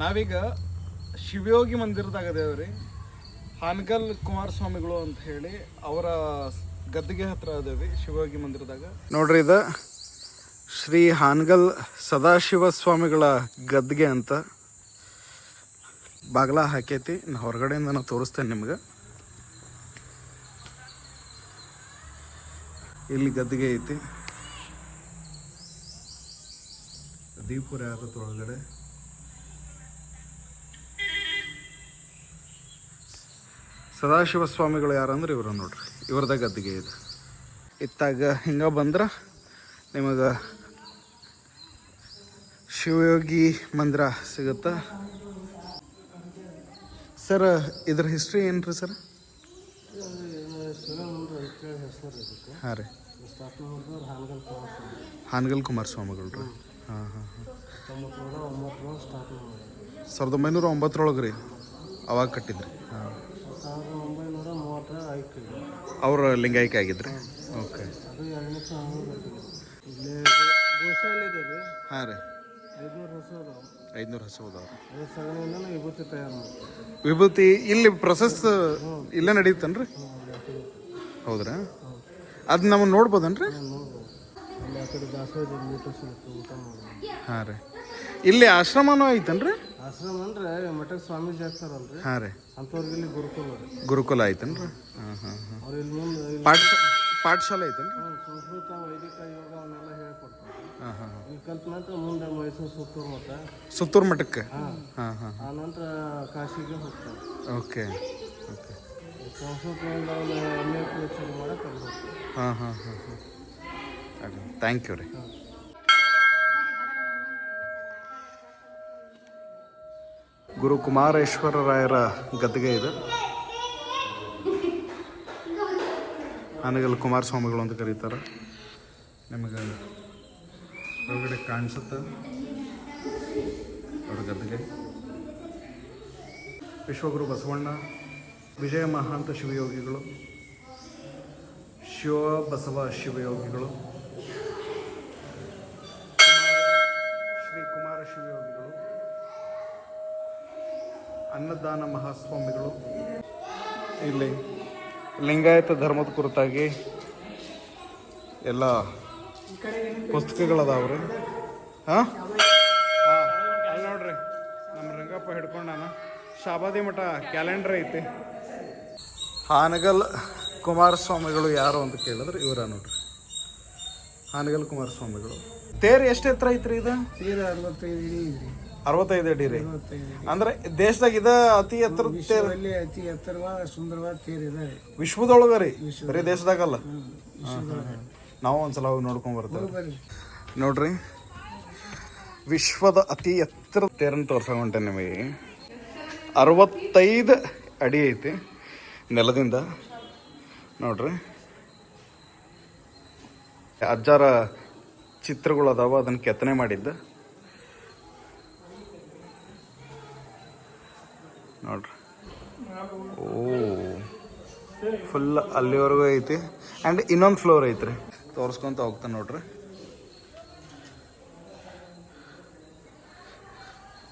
ನಾವೀಗ ಶಿವಯೋಗಿ ಮಂದಿರದಾಗ ಅದೇವ್ರಿ. ಹಾನಗಲ್ ಕುಮಾರಸ್ವಾಮಿಗಳು ಅಂತ ಹೇಳಿ ಅವರ ಗದ್ದಿಗೆ ಹತ್ರ ಅದೇವಿ ಶಿವಯೋಗಿ ಮಂದಿರದಾಗ. ನೋಡ್ರಿ ಇದು ಶ್ರೀ ಹಾನಗಲ್ ಸದಾಶಿವ ಸ್ವಾಮಿಗಳ ಗದ್ದಿಗೆ ಅಂತ ಬಾಗ್ಲ ಹಾಕೈತಿ. ನಾ ಹೊರಗಡೆಯಿಂದ ನಾನು ತೋರಿಸ್ತೇನೆ ನಿಮ್ಗೆ. ಇಲ್ಲಿ ಗದ್ದಿಗೆ ಐತಿ. ದೀಪುರ ಆಗತ್ತ ಒಳಗಡೆ ಸದಾಶಿವ ಸ್ವಾಮಿಗಳು ಯಾರಂದ್ರೆ ಇವರು ನೋಡ್ರಿ. ಇವ್ರದ ಗದ್ದಿಗೆ ಇದು. ಇತ್ತಾಗ ಹಿಂಗ ಬಂದ್ರೆ ನಿಮಗೆ ಶಿವಯೋಗಿ ಮಂದಿರ ಸಿಗುತ್ತ? ಸರ್, ಇದ್ರ ಹಿಸ್ಟ್ರಿ ಏನ್ರಿ ಸರ್? ಹಾಂ ರೀ. ಹಾನಗಲ್ ಕುಮಾರಸ್ವಾಮಿಗಳು ರೀ ಹಾಂ ಹಾಂ ಹಾಂ. ಸಾವಿರದ ಒಂಬೈನೂರ ಒಂಬತ್ತರೊಳಗೆ ರೀ ಅವಾಗ ಕಟ್ಟಿದ್ರಿ. ಹಾಂ. ಸಾವಿರದ ಒಂಬೈನೂರ ಮೂವತ್ತರ ಐದು ಅವ್ರ ಲಿಂಗಾಯಕ ಆಗಿದ್ರಿ? ಓಕೆ. ಅದು ಎರಡನೇ ಸಾವಿರ ಗೋಶಾಲೆ ಇದೆ ರೀ ಹಾಂ ರೀ. ಐದುನೂರು ಹಸು ಅದಾವ ಐದುನೂರು ಹಸು ಅದಾವ ಅದ್ರ ಸಗಣಿಯಿಂದ ನಾವು ವಿಭೂತಿ ತಯಾರು ಮಾಡ್ತೀವಿ. ವಿಭೂತಿ ಇಲ್ಲಿ ಪ್ರೊಸೆಸ್ ಇಲ್ಲೇ ನಡೀತನ್ರಿ ಹೌದ್ರಾ? ಅದು ನಾವು ನೋಡ್ಬೋದನ್ರಿ? ನೋಡ್ಬೋದು. ಅಲ್ಲಿ ಆ ಕಡೆ ದಾಸವಾಳ ಊಟ ಸಿಗುತ್ತೆ ಊಟ ಮಾಡ್ಬೋದು ಹಾಂ ರೀ. ಇಲ್ಲಿ ಆಶ್ರಮನೂ ಐತನ್ರಿ? ಆಶ್ರಮ ಅಂದ್ರೆ ಮಠಕ್ಕೆ ಸ್ವಾಮೀಜಿ ಆಗ್ತಾರಲ್ರಿ ಹಾಂ ರೀ. ಅಂಥವ್ರಿಗೆ ಇಲ್ಲಿ ಗುರುಕುಲ ರೀ. ಗುರುಕುಲ ಐತೇನ್ರಿ? ಹಾಂ ಹಾಂ ಹಾಂ. ಅವ್ರು ಇಲ್ಲಿ ಮುಂದೆ ಇಲ್ಲಿ ಪಾಠ ಪಾಠಶಾಲೆ ಐತೇನ್ರಿ? ಸಂಸ್ಕೃತ ವೈದಿಕ ಯೋಗ ಅವನ್ನೆಲ್ಲ ಹೇಳ್ಕೊಡ್ತಾರೆ. ಹಾಂ ಹಾಂ ಈ ಕಲ್ತ ನಂತರ ಮುಂದೆ ಮೈಸೂರು ಸುತ್ತೂರು ಮಠ. ಸುತ್ತೂರು ಮಠಕ್ಕೆ? ಹಾಂ. ಹಾಂ ಹಾಂ ಆ ನಂತರ ಕಾಶಿಗೆ ಹೋಗ್ತಾರೆ. Okay okay. ಸಂಸ್ಕೃತದಿಂದ ಅವನು M A P H D ಮಾಡಕ್ಕೆ ಹಾಂ ಹಾಂ ಹಾಂ ಹಾಂ. ಥ್ಯಾಂಕ್ ಯು ರೀ. ಗುರು ಕುಮಾರೇಶ್ವರ ರಾಯರ ಗದ್ದಿಗೆ ಇದು. ಆನೆಗಲ್ ಕುಮಾರಸ್ವಾಮಿಗಳು ಅಂತ ಕರೀತಾರೆ. ನಿಮಗೆ ಒಳಗಡೆ ಕಾಣಿಸುತ್ತೆ ಅವ್ರ ಗದ್ದಿಗೆ. ವಿಶ್ವಗುರು ಬಸವಣ್ಣ, ವಿಜಯ ಮಹಾಂತ ಶಿವಯೋಗಿಗಳು, ಶಿವ ಬಸವ ಶಿವಯೋಗಿಗಳು. ಅನ್ನದಾನ ಮಹಾಸ್ವಾಮಿಗಳು. ಇಲ್ಲಿ ಲಿಂಗಾಯತ ಧರ್ಮದ ಕುರಿತಾಗಿ ಎಲ್ಲ ಪುಸ್ತಕಗಳದಾವ್ರಿ. ಹಾಂ? ಹಾಂ. ಅಲ್ಲಿ ನೋಡ್ರಿ ನಮ್ಮ ರಂಗಪ್ಪ ಹಿಡ್ಕೊಂಡಾನ. ಶಾಬಾದಿ ಮಠ ಕ್ಯಾಲೆಂಡರ್ ಐತಿ. ಹಾನಗಲ್ ಕುಮಾರಸ್ವಾಮಿಗಳು ಯಾರು ಅಂತ ಕೇಳಿದ್ರೆ ಇವರ ನೋಡ್ರಿ. ಹಾನಗಲ್ ಕುಮಾರಸ್ವಾಮಿಗಳು. ತೇರು ಎಷ್ಟು ಎತ್ತರ ಐತ್ರಿ ಇದು? ತೇರು ಅರವತ್ತೈದು ಅರವತ್ತೈದು ಅಡಿ ರೀ. ಅಂದ್ರೆ ದೇಶದಾಗ ಇದ ಅತಿ ಎತ್ತರ ತೇರು ವಿಶ್ವದಲ್ಲಿ ಅತಿ ಎತ್ತರವಾದ ಸುಂದರವಾದ ತೇರು ಇದೆ ವಿಶ್ವದೊಳಗ ರೀ ಬರೀ ದೇಶದಾಗಲ್ಲ. ನಾವು ಒಂದ್ಸಲ ಹೋಗಿ ನೋಡ್ಕೊಂಡ್ ಬರ್ತೇವೆ. ಬರ್ರಿ. ನೋಡ್ರಿ. ವಿಶ್ವದ ಅತಿ ಎತ್ತರ ತೇರನ್ನು ತೋರ್ಸಕ್ ಹೊಂಟೆ ನಿಮಗೆ. ಅರವತ್ತೈದು ಅಡಿ ಐತಿ ನೆಲದಿಂದ. ನೋಡ್ರಿ. ಅಜ್ಜಾರ ಚಿತ್ರಗಳು ಅದಾವ ಅದನ್ನ ಕೆತ್ತನೆ ಮಾಡಿದ್ದ. ನೋಡ್ರಿ. ಓ ಫುಲ್ ಅಲ್ಲಿವರೆಗೂ ಐತಿ. ಆ್ಯಂಡ್ ಇನ್ನೊಂದು ಫ್ಲೋರ್ ಐತ್ರಿ. ತೋರಿಸ್ಕೊಂತ ಹೋಗ್ತಾನೆ ನೋಡ್ರಿ.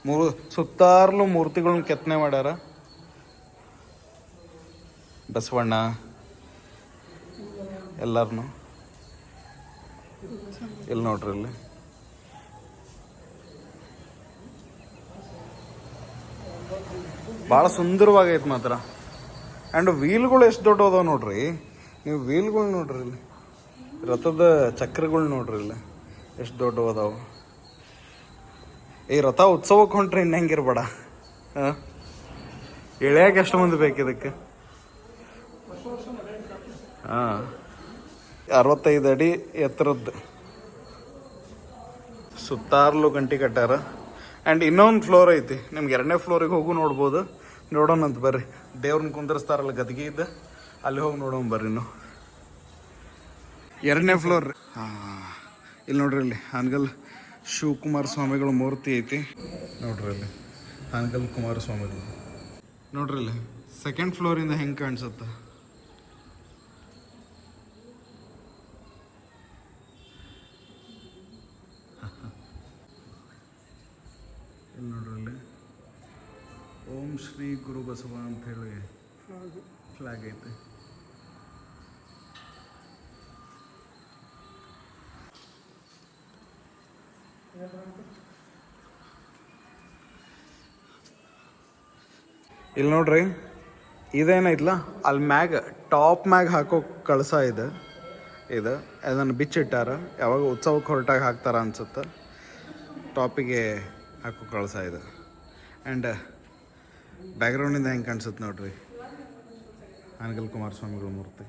ಮೂರು, ಸುತ್ತಾರ್ಲು ಮೂರ್ತಿಗಳನ್ನ ಕೆತ್ತನೆ ಮಾಡ್ಯಾರ. ಬಸವಣ್ಣ, ಎಲ್ಲಾರನು. ಇಲ್ಲಿ ನೋಡ್ರಿ ಇಲ್ಲಿ. ಭಾಳ ಸುಂದರವಾಗೈತೆ ಮಾತ್ರ. ಆ್ಯಂಡ್ ವೀಲ್ಗಳು ಎಷ್ಟು ದೊಡ್ಡ ನೋಡಿರಿ? ನೋಡ್ರಿ ನೀವು ವೀಲ್ಗಳು ನೋಡ್ರಿ ಇಲ್ಲಿ. ರಥದ ಚಕ್ರಗಳು ನೋಡ್ರಿ ಇಲ್ಲಿ. ಎಷ್ಟು ದೊಡ್ಡವು ಅದಾವೆ ಈ ರಥ ಉತ್ಸವಕ್ಕೆ ಹೊಂಟ್ರಿ ಇನ್ನು ಹೆಂಗಿರ್ಬೇಡ. ಹಾಂ? ಇಳ್ಯಾಕೆ ಎಷ್ಟು ಮಂದಿ ಬೇಕು ಇದಕ್ಕೆ? ಹಾಂ. ಅರವತ್ತೈದು ಅಡಿ ಎತ್ತರದ್ದು ಸುತ್ತಾರ್ಲು ಗಂಟೆ ಕಟ್ಟಾರ ಆ್ಯಂಡ್ ಇನ್ನೊಂದು ಫ್ಲೋರ್ ಐತಿ. ನಿಮ್ಗೆ ಎರಡನೇ ಫ್ಲೋರಿಗೆ ಹೋಗು ನೋಡ್ಬೋದು. ನೋಡೋಣ ಅಂತ ಬರ್ರಿ. ದೇವ್ರನ್ನ ಕುಂದರ್ಸ್ತಾರಲ್ಲ ಗದಗಿ ಇದ್ದ, ಅಲ್ಲಿ ಹೋಗಿ ನೋಡೋಣ ಬರ್ರಿ ಇನ್ನು. ಎರಡನೇ ಫ್ಲೋರ್ ರೀ ಹಾಂ, ಇಲ್ಲಿ ನೋಡ್ರಿ ಇಲ್ಲಿ, ಹಾನಗಲ್ ಶಿವಕುಮಾರ ಸ್ವಾಮಿಗಳ ಮೂರ್ತಿ ಐತಿ. ನೋಡ್ರಿ ಇಲ್ಲಿ, ಹಾನಗಲ್ ಕುಮಾರ ಸ್ವಾಮಿಗಳು ನೋಡ್ರಿ ಇಲ್ಲಿ ಸೆಕೆಂಡ್ ಫ್ಲೋರಿಂದ ಹೆಂಗೆ ಕಾಣಿಸುತ್ತೆ ಇಲ್ಲಿ ನೋಡ್ರಿ ಇಲ್ಲಿ ಶ್ರೀ ಗುರು ಬಸವ ಅಂಥೇಳಿ ಫ್ಲಾಗ್ ಐತೆ. ಇಲ್ಲಿ ನೋಡ್ರಿ ಇದೇನೈತ್ಲ ಅಲ್ಲಿ ಮ್ಯಾಗ, ಟಾಪ್ ಮ್ಯಾಗ ಹಾಕೋ ಕಳಸ ಇದೆ. ಇದು, ಅದನ್ನು ಬಿಚ್ಚಿಟ್ಟಾರ. ಯಾವಾಗ ಉತ್ಸವಕ್ಕೆ ಹೊರಟಾಗ ಹಾಕ್ತಾರ ಅನ್ಸುತ್ತೆ. ಟಾಪಿಗೆ ಹಾಕೋ ಕಳಸ ಇದು. ಆ್ಯಂಡ್ ಬ್ಯಾಕ್ಗ್ರೌಂಡಿಂದ ಹೆಂಗೆ ಕಾಣಿಸುತ್ತೆ ನೋಡ್ರಿ ಆನಗಲ್ ಕುಮಾರಸ್ವಾಮಿಗಳ ಮೂರ್ತಿ